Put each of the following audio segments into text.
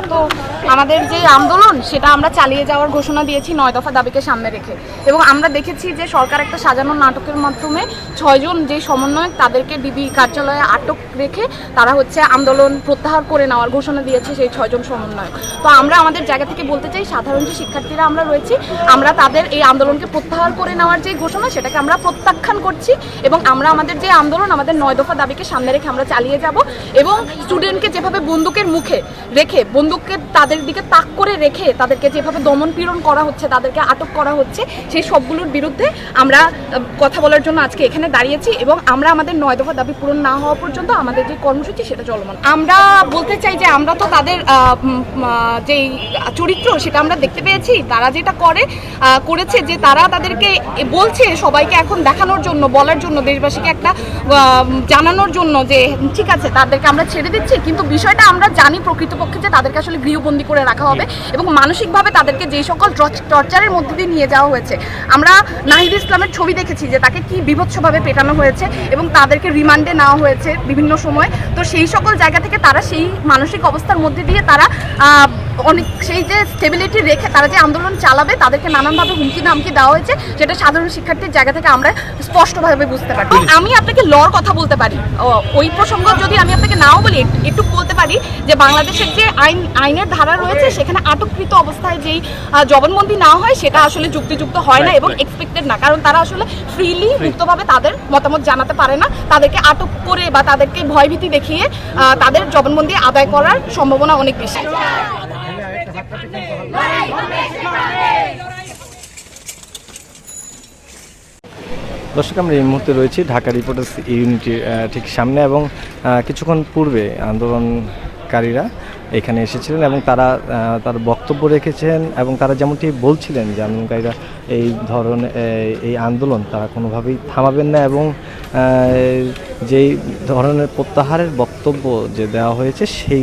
আমরা তো আমাদের যে আন্দোলন, সেটা আমরা চালিয়ে যাওয়ার ঘোষণা দিয়েছি নয় দফা দাবিকে সামনে রেখে। এবং আমরা দেখেছি যে সরকার একটা সাজানো নাটকের মাধ্যমে ছয়জন যে সমন্বয়ক, তাদেরকে ডিবি কার্যালয়ে আটক রেখে তারা হচ্ছে আন্দোলন প্রত্যাহার করে নেওয়ার ঘোষণা দিয়েছে সেই ছয়জন সমন্বয়ক। তো আমরা আমাদের জায়গা থেকে বলতে চাই, সাধারণ যে শিক্ষার্থীরা আমরা রয়েছি, আমরা তাদের এই আন্দোলনকে প্রত্যাহার করে নেওয়ার যে ঘোষণা, সেটাকে আমরা প্রত্যাখ্যান করছি এবং আমরা আমাদের যে আন্দোলন, আমাদের নয় দফা দাবিকে সামনে রেখে আমরা চালিয়ে যাব এবং স্টুডেন্টকে যেভাবে বন্দুকের মুখে রেখে বন্দুককে তাদের দিকে তাক করে রেখে তাদেরকে যেভাবে দমন পীড়ন করা হচ্ছে, তাদেরকে আটক করা হচ্ছে, সেই সবগুলোর বিরুদ্ধে আমরা কথা বলার জন্য আজকে এখানে দাঁড়িয়েছি এবং আমরা আমাদের নয় দফা দাবি পূরণ না হওয়া পর্যন্ত আমাদের যে কর্মসূচি সেটা চলমান। আমরা বলতে চাই যে আমরা তো তাদের যেই চরিত্র সেটা আমরা দেখতে পেয়েছি, তারা যেটা করে করেছে যে তারা তাদেরকে বলছে সবাইকে এখন দেখানোর জন্য, বলার জন্য, দেশবাসীকে একটা জানানোর জন্য যে ঠিক আছে, তাদেরকে আমরা ছেড়ে দিচ্ছি, কিন্তু বিষয়টা আমরা জানি প্রকৃতপক্ষে যে তাদেরকে আসলে গৃহবন্দী করে রাখা হবে এবং মানসিকভাবে তাদেরকে যেই সকল টর্চারের মধ্যে দিয়ে নিয়ে যাওয়া হয়েছে, আমরা নাহিদ ইসলামের ছবি দেখেছি যে তাকে কি বিভৎসভাবে পেটানো হয়েছে এবং তাদেরকে রিমান্ডে নেওয়া হয়েছে বিভিন্ন সময়। তো সেই সকল জায়গা থেকে তারা সেই মানসিক অবস্থার মধ্যে দিয়ে তারা অনেক সেই যে স্টেবিলিটি রেখে তারা যে আন্দোলন চালাবে তাদেরকে নানানভাবে হুমকি ধামকি দেওয়া হয়েছে যেটা সাধারণ শিক্ষার্থীর জায়গা থেকে আমরা স্পষ্টভাবে বুঝতে পারি আমি আপনাকে লর কথা বলতে পারি। ওই প্রসঙ্গ যদি আমি আপনাকে নাও বলি একটু- বলতে পারি যে বাংলাদেশের যে আইন আইনের ধারা রয়েছে সেখানে আটককৃত অবস্থায় যেই জবানবন্দি না হয় সেটা আসলে যুক্তিযুক্ত হয় না এবং এক্সপেক্টেড না। কারণ তারা আসলে ফ্রিলি মুক্তভাবে তাদের মতামত জানাতে পারে না। তাদেরকে আটক করে বা তাদেরকে ভয়ভীতি দেখিয়ে তাদের জবানবন্দি আদায় করার সম্ভাবনা অনেক বেশি। দর্শক আমরা এই মুহূর্তে রয়েছি ঢাকা রিপোর্টার্স ইউনিটির ঠিক সামনে এবং কিছুক্ষণ পূর্বে আন্দোলনকারীরা এখানে এসেছিলেন এবং তারা তার বক্তব্য রেখেছেন এবং তারা যেমনটি বলছিলেন যে আন্দোলনকারীরা এই ধরনের এই আন্দোলন তারা কোনোভাবেই থামাবেন না এবং যেই ধরনের প্রত্যাহারের বক্তব্য যে দেওয়া হয়েছে সেই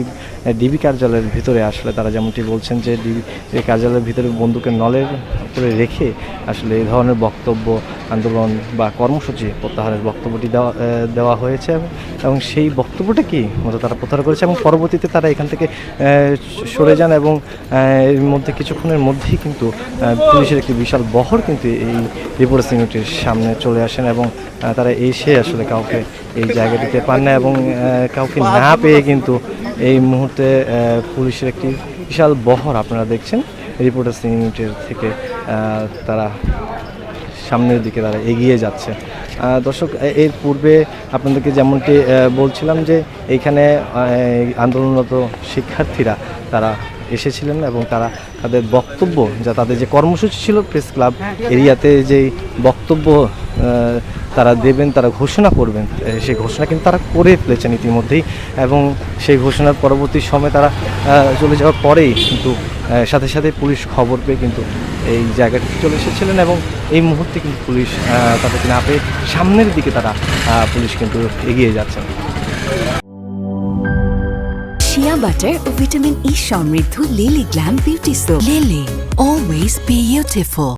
ডিবি কার্যালয়ের ভিতরে আসলে তারা যেমনটি বলছেন যে ডিবি কার্যালয়ের ভিতরে বন্দুকের নলের উপরে রেখে আসলে এই ধরনের বক্তব্য, আন্দোলন বা কর্মসূচি প্রত্যাহারের বক্তব্যটি দেওয়া দেওয়া হয়েছে এবং- সেই বক্তব্যটা কি মূলত তারা প্রত্যাহার করেছে এবং পরবর্তীতে তারা এখান থেকে সরে যান এবং এর মধ্যে কিছুক্ষণের মধ্যেই কিন্তু পুলিশের একটি বিশাল বহর কিন্তু এই রিপোর্টার্স ইউনিটের সামনে চলে আসেন এবং তারা এসে আসলে কাউকে এই জায়গাটিতে পান না এবং কাউকে না পেয়ে কিন্তু এই মুহূর্তে পুলিশের একটি বিশাল বহর আপনারা দেখছেন রিপোর্টার্স ইউনিটের থেকে। তারা সামনের দিকে তারা এগিয়ে যাচ্ছে। দর্শক এর পূর্বে আপনাদেরকে যেমনটি বলছিলাম যে এইখানে আন্দোলনরত শিক্ষার্থীরা তারা এসেছিলেন এবং তারা তাদের বক্তব্য, যা তাদের যে কর্মসূচি ছিল প্রেস ক্লাব এরিয়াতে যেই বক্তব্য তারা দেবেন, তারা ঘোষণা করবেন সেই ঘোষণা কিন্তু তারা করে ফেলেছেন ইতিমধ্যেই এবং সেই ঘোষণার পরবর্তী সময় তারা চলে যাওয়ার পরেই কিন্তু সাথে সাথে পুলিশ খবর পেয়ে কিন্তু এই জায়গাটিতে চলে এসেছিলেন এবং এই মুহূর্তে কিন্তু পুলিশ তাদেরকে না পেয়ে সামনের দিকে তারা পুলিশ কিন্তু এগিয়ে যাচ্ছেন শিয়া বাটার ও ভিটামিন ই সমৃদ্ধ Lily Glam beauty soap Lily always beautiful